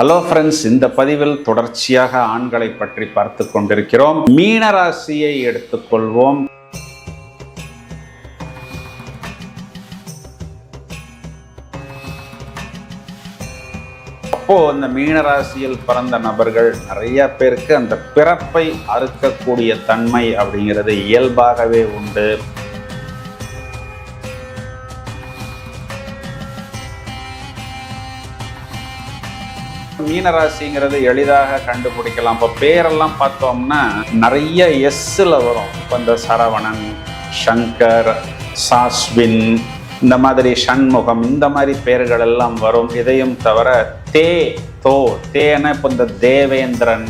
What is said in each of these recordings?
Hello friends இந்த பதிவில் தொடர்ச்சியாக ஆண்களை பற்றி பார்த்து கொண்டிருக்கிறோம். மீன ராசியை எடுத்துக்கொள்வோம். அப்போ இந்த மீனராசியில் பிறந்த நபர்கள் நிறைய பேருக்கு அந்த பிறப்பை அறுக்கக்கூடிய தன்மை அப்படிங்கிறது இயல்பாகவே உண்டு. மீனராசிங்கிறது எளிதாக கண்டுபிடிக்கலாம். இப்போ பேரெல்லாம் பார்த்தோம்னா நிறைய எஸ்ஸில் வரும். இப்போ இந்த சரவணன் சங்கர் சாஸ்வின் இந்த மாதிரி சண்முகம் இந்த மாதிரி பெயர்கள் எல்லாம் வரும். இதையும் தவிர தே தோ தேன இப்போ இந்த தேவேந்திரன்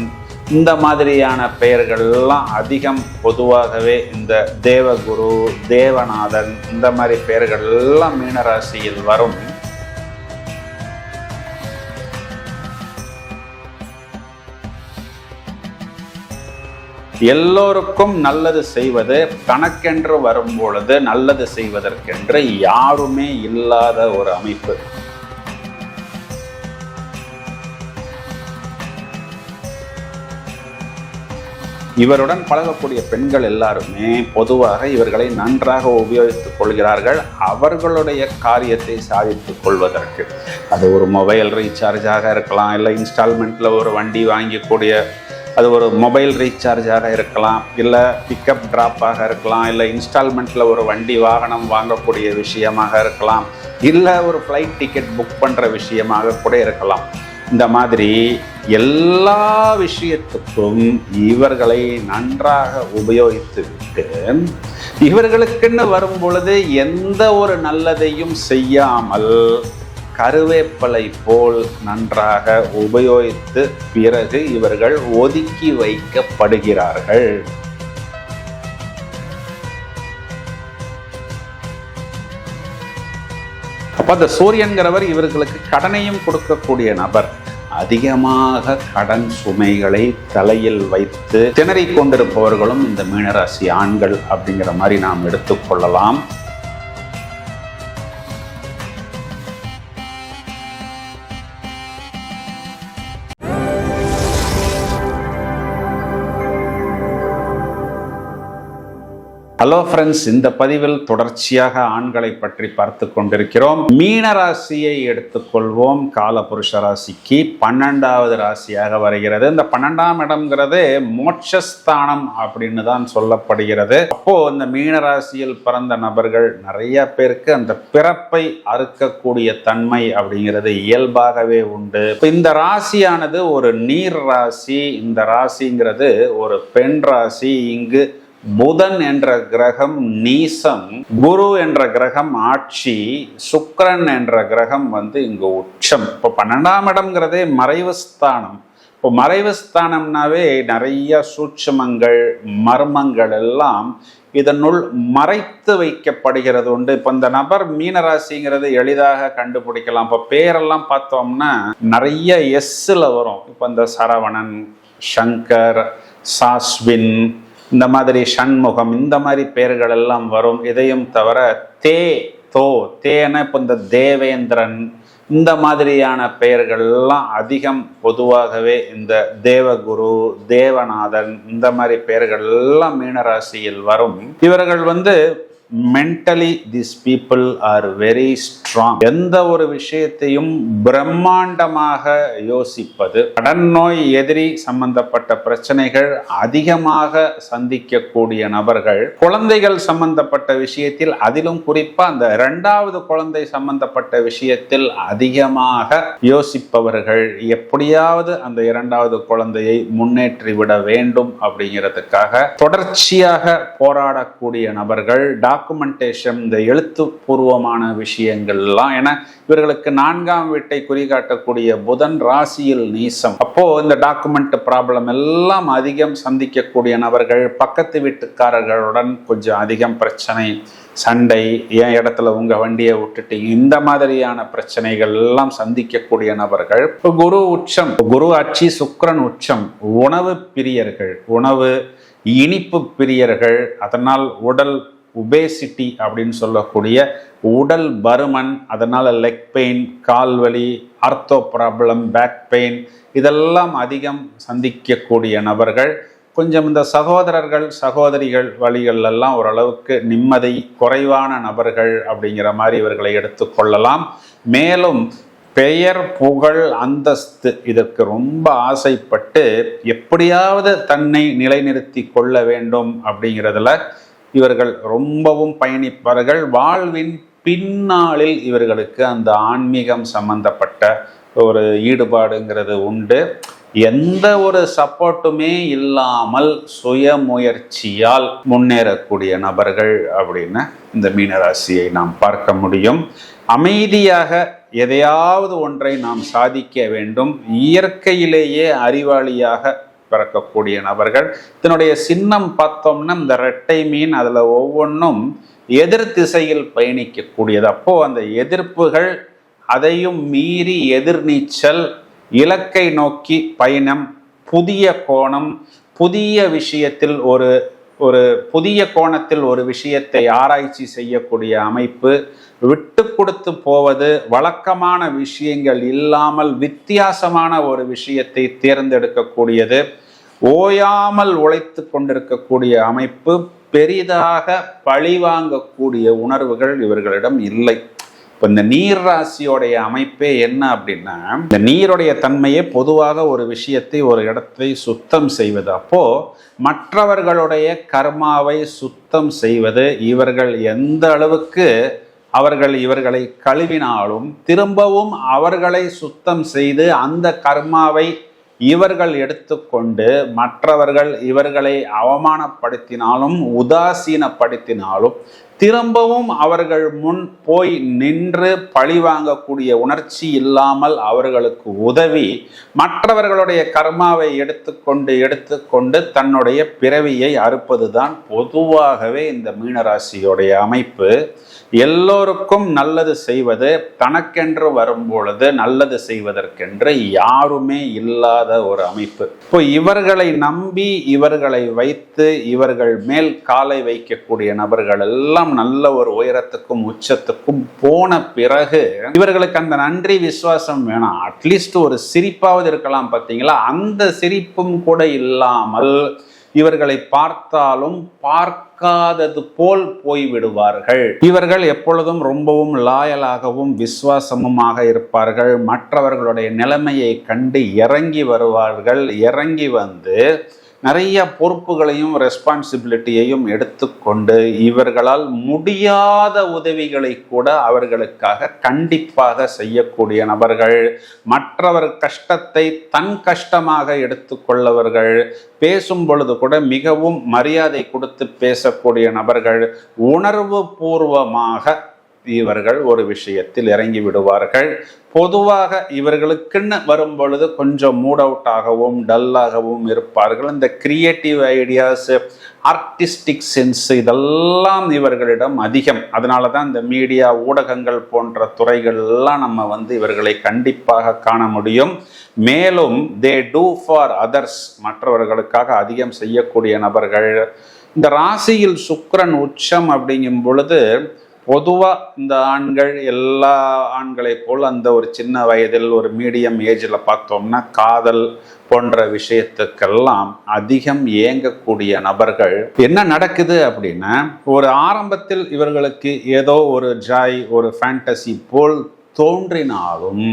இந்த மாதிரியான பெயர்கள் எல்லாம் அதிகம் பொதுவாகவே இந்த தேவகுரு தேவநாதன் இந்த மாதிரி பெயர்கள் எல்லாம் மீனராசியில் வரும். எல்லோருக்கும் நல்லது செய்வது தனக்கென்று வரும் பொழுது நல்லது செய்வதற்கென்று யாருமே இல்லாத ஒரு அமைப்பு. இவருடன் பழகக்கூடிய பெண்கள் எல்லாருமே பொதுவாக இவர்களை நன்றாக உபயோகித்துக் கொள்கிறார்கள். அவர்களுடைய காரியத்தை சாதித்துக் கொள்வதற்கு. அது ஒரு மொபைல் ரீசார்ஜாக இருக்கலாம் இல்லை இன்ஸ்டால்மெண்ட்டில் ஒரு வண்டி வாங்கக்கூடிய அது ஒரு மொபைல் ரீசார்ஜாக இருக்கலாம் இல்லை பிக்கப் ட்ராப்பாக இருக்கலாம் இல்லை இன்ஸ்டால்மெண்ட்டில் ஒரு வண்டி வாகனம் வாங்கக்கூடிய விஷயமாக இருக்கலாம் இல்லை ஒரு ஃப்ளைட் டிக்கெட் புக் பண்ணுற விஷயமாக கூட இருக்கலாம். இந்த மாதிரி எல்லா விஷயத்துக்கும் இவர்களை நன்றாக உபயோகித்து விட்டு இவர்களுக்குன்னு வரும் பொழுது எந்த ஒரு நல்லதையும் செய்யாமல் கருவேப்பலை போல் நன்றாக உபயோகித்து பிறகு இவர்கள் ஒதுக்கி வைக்கப்படுகிறார்கள். அப்போ அந்த சூரியன்கிறவர் இவர்களுக்கு கடனையும் கொடுக்கக்கூடிய நபர். அதிகமாக கடன் சுமைகளை தலையில் வைத்து திணறிக் கொண்டிருப்பவர்களும் இந்த மீனராசி ஆண்கள் அப்படிங்கிற மாதிரி நாம் எடுத்துக்கொள்ளலாம் ஹலோ ஃப்ரெண்ட்ஸ் இந்த பதிவில் தொடர்ச்சியாக ஆண்களை பற்றி பார்த்து கொண்டிருக்கிறோம். மீன ராசியை எடுத்துக்கொள்வோம். காலபுருஷ ராசிக்கு பன்னெண்டாவது ராசியாக வருகிறது. இந்த பன்னெண்டாம் இடம்ங்கிறது மோட்சஸ்தானம் அப்படின்னு தான் சொல்லப்படுகிறது. அப்போ இந்த மீன ராசியில் பிறந்த நபர்கள் நிறைய பேருக்கு அந்த பிறப்பை அறுக்கக்கூடிய தன்மை அப்படிங்கிறது இயல்பாகவே உண்டு. இந்த ராசியானது ஒரு நீர் ராசி. இந்த ராசிங்கிறது ஒரு பெண் ராசி. இங்கு புதன் என்ற கிரகம் நீசம் குரு என்ற கிரகம் ஆட்சி சுக்கரன் என்ற கிரகம் வந்து இங்கு உச்சம். இப்போ பன்னெண்டாம் இடம்ங்கிறதே மறைவு ஸ்தானம். இப்போ மறைவு ஸ்தானம்னாவே நிறைய சூட்சமங்கள் மர்மங்கள் எல்லாம் இதனுள் மறைத்து வைக்கப்படுகிறது உண்டு. இப்போ இந்த நபர் மீனராசிங்கிறது எளிதாக கண்டுபிடிக்கலாம். இப்போ பேரெல்லாம் பார்த்தோம்னா நிறைய எஸ்ஸில் வரும். இப்போ இந்த சரவணன் சங்கர் சாஸ்வின் இந்த மாதிரி சண்முகம் இந்த மாதிரி பெயர்கள் எல்லாம் வரும். இதையும் தவிர தே தோ தேன இப்போ இந்த தேவேந்திரன் இந்த மாதிரியான பெயர்கள்லாம் அதிகம் பொதுவாகவே இந்த தேவகுரு தேவநாதன் இந்த மாதிரி பெயர்கள் எல்லாம் மீனராசியில் வரும். இவர்கள் வந்து mentally this people are very strong எந்த ஒரு விஷயத்தையும் பிரம்மாண்டமாக யோசிப்பது கடன் நோய் எதிரி சம்பந்தப்பட்ட பிரச்சனைகள் அதிகமாக சந்திக்கக்கூடிய நபர்கள் குழந்தைகள் சம்பந்தப்பட்ட விஷயத்தில் அதிலும் குறிப்பா அந்த இரண்டாவது குழந்தை சம்பந்தப்பட்ட விஷயத்தில் அதிகமாக யோசிப்பவர்கள் எப்படியாவது அந்த இரண்டாவது குழந்தையை முன்னேற்றிவிட வேண்டும் அப்படிங்கிறதுக்காக தொடர்ச்சியாக போராடக்கூடிய நபர்கள் டாக்குமெண்டேஷன் இந்த எழுத்துப்பூர்வமான விஷயங்கள்லாம். என இவர்களுக்கு நான்காம் வீட்டை குறிகாட்டக்கூடிய புதன் ராசியில் நீசம். அப்போ இந்த டாக்குமெண்ட் ப்ராப்ளம் எல்லாம் அதிகம் சந்திக்கக்கூடிய நபர்கள் பக்கத்து வீட்டுக்காரர்களுடன் கொஞ்சம் அதிகம் பிரச்சனை சண்டை என் இடத்துல உங்கள் வண்டியை விட்டுட்டீங்க இந்த மாதிரியான பிரச்சனைகள் எல்லாம் சந்திக்கக்கூடிய நபர்கள். இப்போ குரு உச்சம் குரு ஆட்சி சுக்ரன் உச்சம் உணவு பிரியர்கள் உணவு இனிப்பு பிரியர்கள் அதனால் உடல் உபேசிட்டி அப்படின்னு சொல்லக்கூடிய உடல் பருமன் அதனால் லெக் பெயின் கால் வலி ஆர்த்தோ ப்ராப்ளம் பேக் பெயின் இதெல்லாம் அதிகம் சந்திக்கக்கூடிய நபர்கள். கொஞ்சம் இந்த சகோதரர்கள் சகோதரிகள் வழிகளெல்லாம் ஓரளவுக்கு நிம்மதி குறைவான நபர்கள் அப்படிங்கிற மாதிரி இவர்களை எடுத்துக்கொள்ளலாம் மேலும் பெயர் புகழ் அந்தஸ்து இதற்கு ரொம்ப ஆசைப்பட்டு எப்படியாவது தன்னை நிலைநிறுத்தி கொள்ள வேண்டும் அப்படிங்கிறதுல இவர்கள் ரொம்பவும் பயணிப்பார்கள் வாழ்வின் பின்னாளில் இவர்களுக்கு அந்த ஆன்மீகம் சம்பந்தப்பட்ட ஒரு ஈடுபாடுங்கிறது உண்டு. எந்த ஒரு சப்போர்ட்டுமே இல்லாமல் சுய முயற்சியால் முன்னேறக்கூடிய நபர்கள் அப்படின்னு இந்த மீனராசியை நாம் பார்க்க முடியும். அமைதியாக எதையாவது ஒன்றை நாம் சாதிக்க வேண்டும். இயற்கையிலேயே அறிவாளியாக பிறக்கக்கூடிய நபர்கள். இதனுடைய சின்னம் பார்த்தோம்னா இந்த ரெட்டை மீன் அதில் ஒவ்வொன்றும் எதிர் திசையில் பயணிக்கக்கூடியது. அப்போது அந்த எதிர்ப்புகள் அதையும் மீறி எதிர்நீச்சல் இலக்கை நோக்கி பயணம் புதிய கோணம் புதிய விஷயத்தில் ஒரு ஒரு புதிய கோணத்தில் ஒரு விஷயத்தை ஆராய்ச்சி செய்யக்கூடிய அமைப்பு விட்டு கொடுத்து போவது வழக்கமான விஷயங்கள் இல்லாமல் வித்தியாசமான ஒரு விஷயத்தை தேர்ந்தெடுக்கக்கூடியது ஓயாமல் உழைத்து கொண்டிருக்கக்கூடிய அமைப்பு பெரிதாக பழிவாங்கக்கூடிய உணர்வுகள் இவர்களிடம் இல்லை. இப்போ இந்த நீர் ராசியோடைய அமைப்பே என்ன அப்படின்னா இந்த நீருடைய தன்மையே பொதுவாக ஒரு விஷயத்தை ஒரு இடத்தை சுத்தம் செய்வது. அப்போ மற்றவர்களுடைய கர்மாவை சுத்தம் செய்வது இவர்கள் எந்த அளவுக்கு அவர்கள் இவர்களை கழுவினாலும் திரும்பவும் அவர்களை சுத்தம் செய்து அந்த கர்மாவை இவர்கள் எடுத்துக்கொண்டு மற்றவர்கள் இவர்களை அவமானப்படுத்தினாலும் உதாசீனப்படுத்தினாலும் திரும்பவும் அவர்கள் முன் போய் நின்று பழி வாங்கக்கூடிய உணர்ச்சி இல்லாமல் அவர்களுக்கு உதவி மற்றவர்களுடைய கர்மாவை எடுத்துக்கொண்டு எடுத்துக்கொண்டு தன்னுடைய பிறவியை அறுப்பதுதான் பொதுவாகவே இந்த மீனராசியோடைய அமைப்பு. எல்லோருக்கும் நல்லது செய்வது தனக்கென்று வரும் பொழுது நல்லது செய்வதற்கென்று யாருமே இல்லாத ஒரு அமைப்பு. இப்போ இவர்களை நம்பி இவர்களை வைத்து இவர்கள் மேல் காலை வைக்கக்கூடிய நபர்கள் எல்லாம் நல்ல ஒரு உயரத்துக்கும் உச்சத்துக்கும் போன பிறகு இவர்களுக்கு அந்த நன்றி விசுவாசம் வேணாம். அட்லீஸ்ட் ஒரு சிரிப்பாவது இருக்கலாம் பார்த்தீங்களா? அந்த சிரிப்பும் கூட இல்லாமல் இவர்களை பார்த்தாலும் பார்க்காதது போல் போய்விடுவார்கள். இவர்கள் எப்பொழுதும் ரொம்பவும் லாயலாகவும் விசுவாசமுமாக இருப்பார்கள். மற்றவர்களுடைய நிலைமையை கண்டு இறங்கி வருவார்கள். இறங்கி வந்து நிறைய பொறுப்புகளையும் ரெஸ்பான்சிபிலிட்டியையும் எடுத்துக்கொண்டு இவர்களால் முடியாத உதவிகளை கூட அவர்களுக்காக கண்டிப்பாக செய்யக்கூடிய நபர்கள் மற்றவர் கஷ்டத்தை தன் கஷ்டமாக எடுத்துக்கொள்ளவர்கள் பேசும் பொழுது கூட மிகவும் மரியாதை கொடுத்து பேசக்கூடிய நபர்கள் உணர்வு பூர்வமாக இவர்கள் ஒரு விஷயத்தில் இறங்கி விடுவார்கள். பொதுவாக இவர்களுக்குன்னு வரும் பொழுது கொஞ்சம் மூட் அவுட் ஆகவும் டல்லாகவும் இருப்பார்கள். இந்த கிரியேட்டிவ் ஐடியாஸ் ஆர்டிஸ்டிக் சென்ஸ் இதெல்லாம் இவர்களிடம் அதிகம். அதனால தான் இந்த மீடியா ஊடகங்கள் போன்ற துறைகள்லாம் நம்ம வந்து இவர்களை கண்டிப்பாக காண முடியும். மேலும் தே டூ ஃபார் அதர்ஸ் மற்றவர்களுக்காக அதிகம் செய்யக்கூடிய நபர்கள். இந்த ராசியில் சுக்கரன் உச்சம் அப்படிங்கும் பொழுது பொதுவாக இந்த ஆண்கள் எல்லா ஆண்களை போல் அந்த ஒரு சின்ன வயதில் ஒரு மீடியம் ஏஜில் பார்த்தோம்னா காதல் போன்ற விஷயத்துக்கெல்லாம் அதிகம் இயங்கக்கூடிய நபர்கள். என்ன நடக்குது அப்படின்னா ஒரு ஆரம்பத்தில் இவர்களுக்கு ஏதோ ஒரு ஜாய் ஒரு ஃபேண்டசி போல் தோன்றினாலும்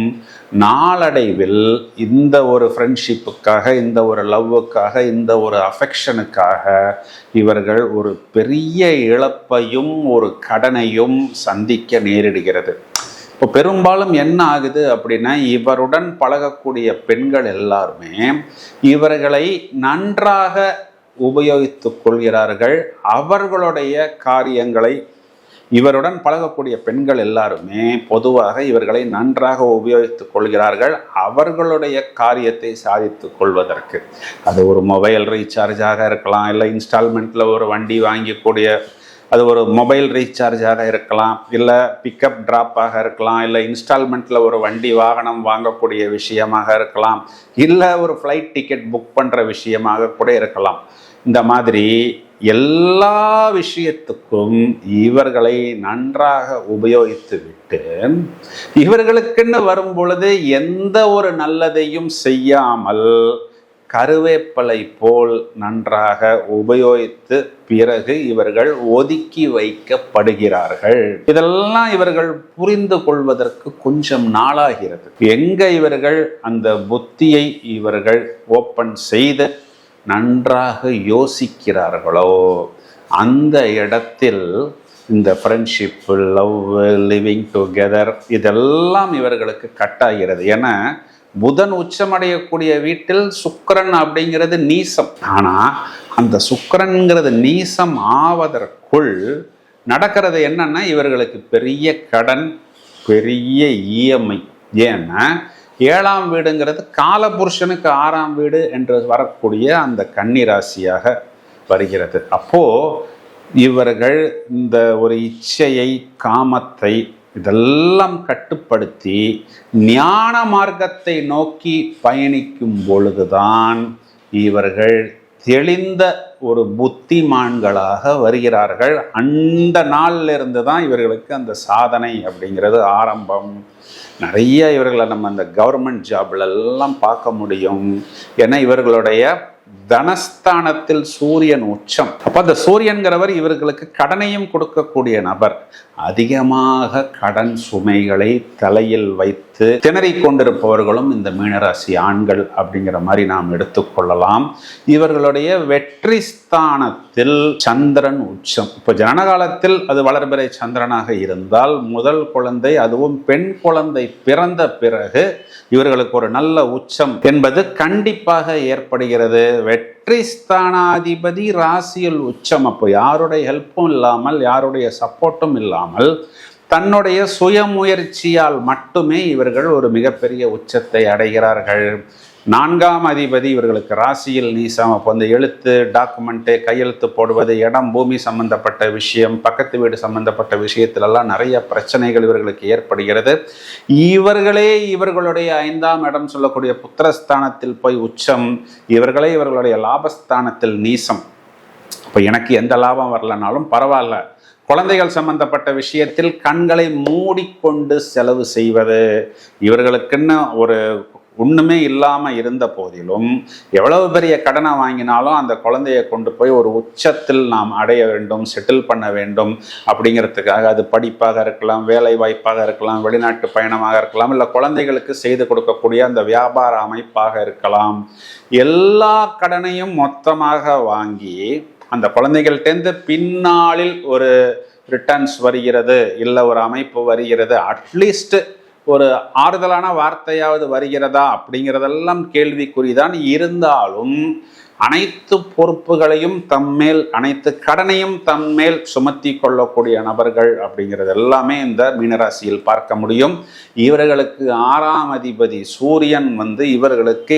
நாளடைவில் இந்த ஒரு ஃப்ரெண்ட்ஷிப்புக்காக இந்த ஒரு லவ்வுக்காக இந்த ஒரு அஃபெக்ஷனுக்காக இவர்கள் ஒரு பெரிய இழப்பையும் ஒரு கடனையும் சந்திக்க நேரிடுகிறது. இப்போ பெரும்பாலும் என்ன ஆகுது அப்படின்னா இவருடன் பழகக்கூடிய பெண்கள் எல்லாருமே இவர்களை நன்றாக உபயோகித்துக் கொள்கிறார்கள். அவர்களுடைய காரியங்களை இவருடன் பழகக்கூடிய பெண்கள் எல்லாருமே பொதுவாக இவர்களை நன்றாக உபயோகித்துக் கொள்கிறார்கள். அவர்களுடைய காரியத்தை சாதித்துக் கொள்வதற்கு. அது ஒரு மொபைல் ரீசார்ஜாக இருக்கலாம் இல்லை இன்ஸ்டால்மெண்ட்டில் ஒரு வண்டி வாங்கக்கூடிய அது ஒரு மொபைல் ரீசார்ஜாக இருக்கலாம் இல்லை பிக்கப் ட்ராப்பாக இருக்கலாம் இல்லை இன்ஸ்டால்மெண்ட்டில் ஒரு வண்டி வாகனம் வாங்கக்கூடிய விஷயமாக இருக்கலாம் இல்லை ஒரு ஃப்ளைட் டிக்கெட் புக் பண்ணுற விஷயமாக கூட இருக்கலாம். இந்த மாதிரி எல்லா விஷயத்துக்கும் இவர்களை நன்றாக உபயோகித்து விட்டு இவர்களுக்குன்னு வரும் பொழுது எந்த ஒரு நல்லதையும் செய்யாமல் கருவேப்பலை போல் நன்றாக உபயோகித்து பிறகு இவர்கள் ஒதுக்கி வைக்கப்படுகிறார்கள். இதெல்லாம் இவர்கள் புரிந்து கொள்வதற்கு கொஞ்சம் நாளாகிறது. எங்க இவர்கள் அந்த புத்தியை இவர்கள் ஓப்பன் செய்து நன்றாக யோசிக்கிறார்களோ அந்த இடத்தில் இந்த ஃப்ரெண்ட்ஷிப் லவ் லிவிங் டுகெதர் இதெல்லாம் இவர்களுக்கு கட்டாகிறது. ஏன்னா புதன் உச்சமடையக்கூடிய வீட்டில் சுக்கரன் அப்படிங்கிறது நீசம். ஆனால் அந்த சுக்கரன்கிறது நீசம் ஆவதற்குள் நடக்கிறது என்னன்னா இவர்களுக்கு பெரிய கடன் பெரிய இஎம்ஐ. ஏன்னா ஏழாம் வீடுங்கிறது காலபுருஷனுக்கு ஆறாம் வீடு என்று வரக்கூடிய அந்த கன்னிராசியாக வருகிறது. அப்போது இவர்கள் இந்த ஒரு இச்சையை காமத்தை இதெல்லாம் கட்டுப்படுத்தி ஞான மார்க்கத்தை நோக்கி பயணிக்கும் பொழுதுதான் இவர்கள் தெளிந்த ஒரு புத்திமான்களாக வருகிறார்கள். அந்த நாளிலிருந்து தான் இவர்களுக்கு அந்த சாதனை அப்படிங்கிறது ஆரம்பம். நிறைய இவர்களை நம்ம அந்த கவர்மெண்ட் ஜாப்லெல்லாம் பார்க்க முடியும். ஏன்னா இவர்களுடைய தனஸ்தானத்தில் சூரியன் உச்சம். அப்ப அந்த சூரியன்கிறவர் இவர்களுக்கு கடனையும் கொடுக்கக்கூடிய நபர். அதிகமாக கடன் சுமைகளை தலையில் வைத்து திணறிக் கொண்டிருப்பவர்களும் இந்த மீனராசி ஆண்கள் அப்படிங்கிற மாதிரி நாம் எடுத்துக்கொள்ளலாம் இவர்களுடைய வெற்றி ஸ்தானத்தில் சந்திரன் உச்சம். இப்போ ஜனகாலத்தில் அது வளர்பிறை சந்திரனாக இருந்தால் முதல் குழந்தை அதுவும் பெண் குழந்தை பிறந்த பிறகு இவர்களுக்கு ஒரு நல்ல உச்சம் என்பது கண்டிப்பாக ஏற்படுகிறது. வெற்றி ஸ்தானாதிபதி ராசியில் உச்சம். அப்போ யாருடைய ஹெல்ப்பும் இல்லாமல் யாருடைய சப்போர்ட்டும் இல்லாமல் தன்னுடைய சுயமுயற்சியால் மட்டுமே இவர்கள் ஒரு மிகப்பெரிய உச்சத்தை அடைகிறார்கள். நான்காம் அதிபதி இவர்களுக்கு ராசியில் நீசம். அப்போ அந்த எழுத்து டாக்குமெண்ட்டு கையெழுத்து போடுவது இடம் பூமி சம்பந்தப்பட்ட விஷயம் பக்கத்து வீடு சம்பந்தப்பட்ட விஷயத்திலெல்லாம் நிறைய பிரச்சனைகள் இவர்களுக்கு ஏற்படுகிறது. இவர்களே இவர்களுடைய ஐந்தாம் இடம் சொல்லக்கூடிய புத்திரஸ்தானத்தில் போய் உச்சம். இவர்களே இவர்களுடைய லாபஸ்தானத்தில் நீசம். இப்போ எனக்கு எந்த லாபம் வரலனாலும் பரவாயில்ல. குழந்தைகள் சம்பந்தப்பட்ட விஷயத்தில் கண்களை மூடிக்கொண்டு செலவு செய்வது. இவர்களுக்குன்னு ஒரு ஒண்ணுமே இல்லாமல் இருந்த போதிலும் எவ்வளவு பெரிய கடனை வாங்கினாலும் அந்த குழந்தைய கொண்டு போய் ஒரு உச்சத்தில் நாம் அடைய வேண்டும் செட்டில் பண்ண வேண்டும் அப்படிங்கிறதுக்காக அது படிப்பாக இருக்கலாம் வேலை வாய்ப்பாக இருக்கலாம் வெளிநாட்டு பயணமாக இருக்கலாம் இல்லை குழந்தைகளுக்கு செய்து கொடுக்கக்கூடிய அந்த வியாபார அமைப்பாக இருக்கலாம். எல்லா கடனையும் மொத்தமாக வாங்கி அந்த குழந்தைகள்டேருந்து பின்னாளில் ஒரு ரிட்டர்ன்ஸ் வருகிறது இல்லை ஒரு அமைப்பு வருகிறது அட்லீஸ்ட் ஒரு ஆறுதலான வார்த்தையாவது வருகிறதா அப்படிங்கிறதெல்லாம் கேள்விக்குறிதான் இருந்தாலும் அனைத்து பொறுப்புகளையும் தம்மேல் அனைத்து கடனையும் தம்மேல் சுமத்தி கொள்ளக்கூடிய நபர்கள் அப்படிங்கிறது எல்லாமே இந்த மீனராசியில் பார்க்க முடியும். இவர்களுக்கு ஆறாம் அதிபதி சூரியன் வந்து இவர்களுக்கு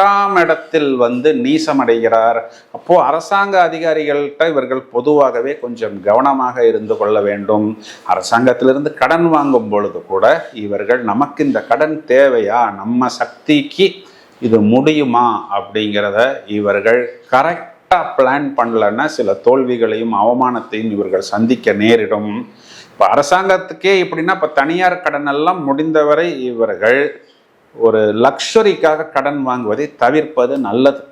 எட்டாம் இடத்தில் வந்து நீசமடைகிறார். அப்போ அரசாங்க அதிகாரிகள்கிட்ட இவர்கள் பொதுவாகவே கொஞ்சம் கவனமாக இருந்து கொள்ள வேண்டும். அரசாங்கத்திலிருந்து கடன் வாங்கும் பொழுது கூட இவர்கள் நமக்கு இந்த கடன் தேவையா? நம்ம சக்திக்கு இது முடியுமா? அப்படிங்கிறத இவர்கள் கரெக்டாக பிளான் பண்ணலன்னா சில தோல்விகளையும் அவமானத்தையும் இவர்கள் சந்திக்க நேரிடும். இப்போ அரசாங்கத்துக்கே இப்படின்னா இப்போ தனியார் கடன் எல்லாம் முடிந்தவரை இவர்கள் ஒரு லக்ஸரிக்காக கடன் வாங்குவதை தவிர்ப்பது நல்லது.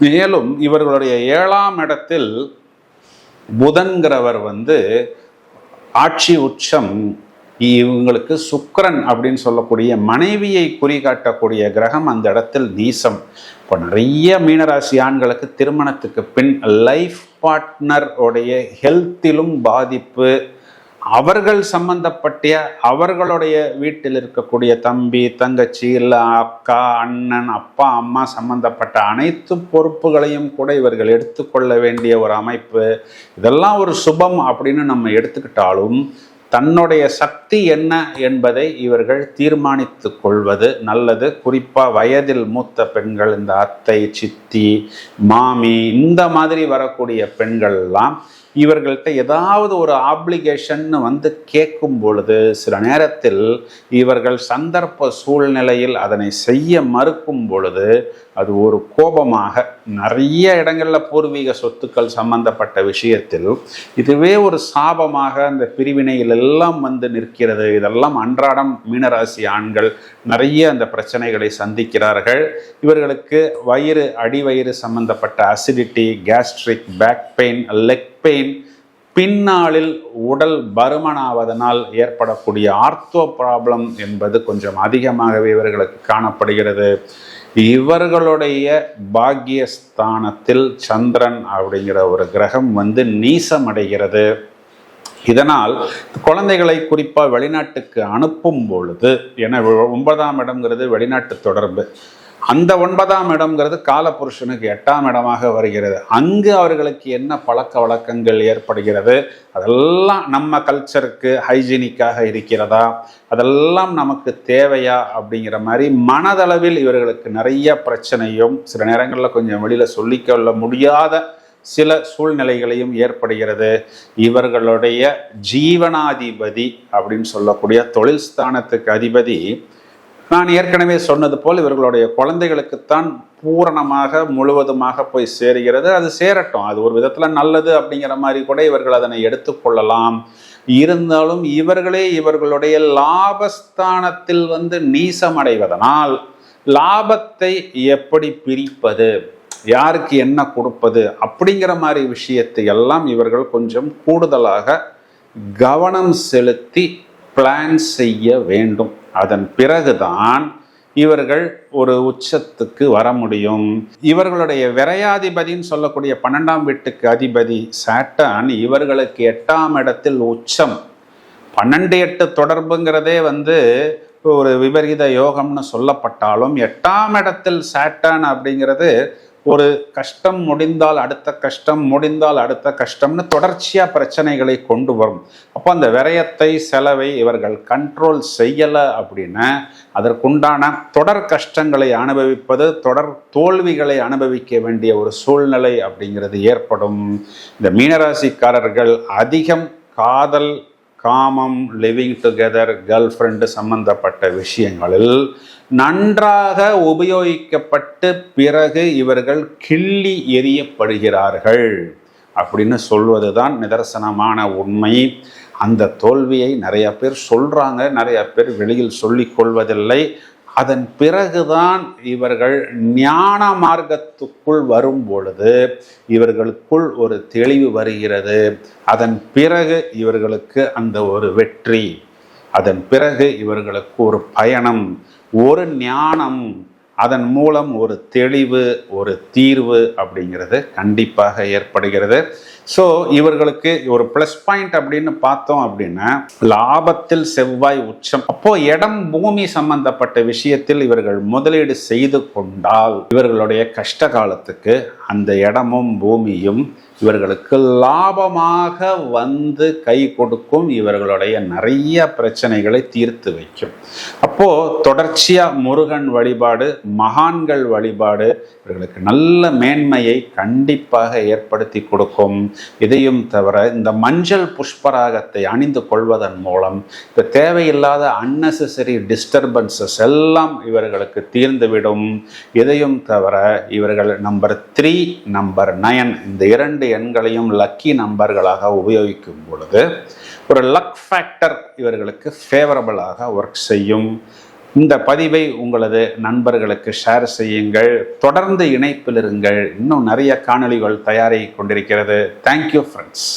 மேலும் இவர்களுடைய ஏழாம் இடத்தில் புதன்கிறவர் வந்து ஆட்சி உச்சம் இவங்களுக்கு சுக்கரன் அப்படின்னு சொல்லக்கூடிய மனைவியை குறிகாட்டக்கூடிய கிரகம் அந்த இடத்தில் நீசம். இப்போ நிறைய மீனராசி ஆண்களுக்கு திருமணத்துக்கு பின் லைஃப் பார்ட்னர் உடைய ஹெல்த்திலும் பாதிப்பு. அவர்கள் சம்பந்தப்பட்ட அவர்களுடைய வீட்டில் இருக்கக்கூடிய தம்பி தங்கச்சி இல்லை அக்கா அண்ணன் அப்பா அம்மா சம்பந்தப்பட்ட அனைத்து பொறுப்புகளையும் கூட இவர்கள் எடுத்துக்கொள்ள வேண்டிய ஒரு அமைப்பு. இதெல்லாம் ஒரு சுபம் அப்படின்னு நம்ம எடுத்துக்கிட்டாலும் தன்னுடைய சக்தி என்ன என்பதை இவர்கள் தீர்மானித்து கொள்வது நல்லது. குறிப்பாக வயதில் மூத்த பெண்கள் இந்த அத்தை சித்தி மாமி இந்த மாதிரி வரக்கூடிய பெண்கள் எல்லாம் இவர்கள்ட்ட ஏதாவது ஒரு ஆப்ளிகேஷன் வந்து கேட்கும் பொழுது சில நேரத்தில் இவர்கள் சந்தர்ப்ப சூழ்நிலையில் அதனை செய்ய மறுக்கும் பொழுது அது ஒரு கோபமாக நிறைய இடங்களில் பூர்வீக சொத்துக்கள் சம்பந்தப்பட்ட விஷயத்தில் இதுவே ஒரு சாபமாக அந்த பிரிவினைகள் எல்லாம் வந்து நிற்கிறது. இதெல்லாம் அன்றாடம் மீனராசி ஆண்கள் நிறைய அந்த பிரச்சனைகளை சந்திக்கிறார்கள். இவர்களுக்கு வயிறு அடிவயிறு சம்பந்தப்பட்ட acidity gastric back pain leg pain பின்னாளில் உடல் பருமனாவதனால் ஏற்படக்கூடிய ஆர்த்தோ ப்ராப்ளம் என்பது கொஞ்சம் அதிகமாகவே இவர்களுக்கு காணப்படுகிறது. இவர்களுடைய பாக்கியஸ்தானத்தில் சந்திரன் அப்படிங்கிற ஒரு கிரகம் வந்து நீசமடைகிறது இதனால் குழந்தைகளை குறிப்பாக வெளிநாட்டுக்கு அனுப்பும் பொழுது என ஒன்பதாம் இடம்ங்கிறது வெளிநாட்டு தொடர்பு. அந்த ஒன்பதாம் இடம்ங்கிறது காலபுருஷனுக்கு எட்டாம் இடமாக வருகிறது. அங்கு அவர்களுக்கு என்ன பழக்க வழக்கங்கள் ஏற்படுகிறது? அதெல்லாம் நம்ம கல்ச்சருக்கு ஹைஜீனிக்காக இருக்கிறதா? அதெல்லாம் நமக்கு தேவையா? அப்படிங்கிற மாதிரி மனதளவில் இவர்களுக்கு நிறைய பிரச்சனையும் சில நேரங்களில் கொஞ்சம் வெளியில் சொல்லிக்கொள்ள முடியாத சில சூழ்நிலைகளையும் ஏற்படுகிறது. இவர்களுடைய ஜீவனாதிபதி அப்படின்னு சொல்லக்கூடிய தொழில் ஸ்தானத்துக்கு அதிபதி நான் ஏற்கனவே சொன்னது போல் இவர்களுடைய குழந்தைகளுக்குத்தான் பூரணமாக முழுவதுமாக போய் சேருகிறது. அது சேரட்டும். அது ஒரு விதத்தில் நல்லது அப்படிங்கிற மாதிரி கூட இவர்கள் அதனை எடுத்துக்கொள்ளலாம் இருந்தாலும் இவர்களே இவர்களுடைய லாபஸ்தானத்தில் வந்து நீசமடைவதனால் லாபத்தை எப்படி பிரிப்பது? யாருக்கு என்ன கொடுப்பது? அப்படிங்கிற மாதிரி விஷயத்தை எல்லாம் இவர்கள் கொஞ்சம் கூடுதலாக கவனம் செலுத்தி பிளான் செய்ய வேண்டும். அதன் பிறகுதான் இவர்கள் ஒரு உச்சத்துக்கு வர முடியும். இவர்களுடைய விரையாதிபதின்னு சொல்லக்கூடிய பன்னெண்டாம் வீட்டுக்கு அதிபதி சாட்டான் இவர்களுக்கு எட்டாம் இடத்தில் உச்சம். பன்னெண்டு எட்டு தொடர்புங்கிறதே வந்து ஒரு விபரீத யோகம்னு சொல்லப்பட்டாலும் எட்டாம் இடத்தில் சாட்டான் அப்படிங்கிறது ஒரு கஷ்டம் முடிந்தால் அடுத்த கஷ்டம் முடிந்தால் அடுத்த கஷ்டம்னு தொடர்ச்சியாக பிரச்சனைகளை கொண்டு வரும். அப்போ அந்த விரயத்தை செலவை இவர்கள் கண்ட்ரோல் செய்யலை அப்படின்னா அதற்குண்டான தொடர் கஷ்டங்களை அனுபவிப்பது தொடர் தோல்விகளை அனுபவிக்க வேண்டிய ஒரு சூழ்நிலை அப்படிங்கிறது ஏற்படும். இந்த மீனராசிக்காரர்கள் அதிகம் காதல் காமம் லிவிங் டுகெதர் கேர்ள் ஃப்ரெண்டு சம்பந்தப்பட்ட விஷயங்களில் நன்றாக உபயோகிக்கப்பட்டு பிறகு இவர்கள் கிள்ளி எறியப்படுகிறார்கள் அப்படின்னு சொல்வது தான் நிதர்சனமான உண்மை. அந்த தோல்வியை நிறைய பேர் சொல்கிறாங்க நிறைய பேர் வெளியில் சொல்லிக் கொள்வதில்லை. அதன் பிறகுதான் இவர்கள் ஞான மார்க்கத்துக்குள் வரும் பொழுது இவர்களுக்குள் ஒரு தெளிவு வருகிறது. அதன் பிறகு இவர்களுக்கு அந்த ஒரு வெற்றி. அதன் பிறகு இவர்களுக்கு ஒரு பயணம். ஒரு ஞானம். அதன் மூலம் ஒரு தெளிவு ஒரு தீர்வு அப்படிங்கிறது கண்டிப்பாக ஏற்படுகிறது. ஸோ இவர்களுக்கு ஒரு ப்ளஸ் பாயிண்ட் அப்படின்னு பார்த்தோம் அப்படின்னா லாபத்தில் செவ்வாய் உச்சம். அப்போ இடம் பூமி சம்பந்தப்பட்ட விஷயத்தில் இவர்கள் முதலீடு செய்து கொண்டால் இவர்களுடைய கஷ்ட காலத்துக்கு அந்த இடமும் பூமியும் இவர்களுக்கு லாபமாக வந்து கை கொடுக்கும் இவர்களுடைய நிறைய பிரச்சனைகளை தீர்த்து வைக்கும். அப்போது தொடர்ச்சியாக முருகன் வழிபாடு மகான்கள் வழிபாடு இவர்களுக்கு நல்ல மேன்மையை கண்டிப்பாக ஏற்படுத்தி கொடுக்கும். இதையும் தவிர இந்த மஞ்சள் புஷ்பராகத்தை அணிந்து கொள்வதன் மூலம் இந்த தேவையில்லாத அன்னெசரி டிஸ்டர்பன்சஸ் எல்லாம் இவர்களுக்கு தீர்ந்துவிடும். இதையும் தவிர இவர்கள் நம்பர் த்ரீ நம்பர் நயன் இந்த இரண்டு எண்களையும் லக்கி நம்பர்களாக உபயோகிக்கும் பொழுது ஒரு லக் ஃபேக்டர் இவர்களுக்கு ஃபேவரபிளாக ஒர்க் செய்யும். இந்த பதிவை உங்களது நண்பர்களுக்கு ஷேர் செய்யுங்கள். தொடர்ந்து இணைப்பில் இருங்கள். இன்னும் நிறைய காணொளிகள் தயாரி கொண்டிருக்கிறது. Thank you friends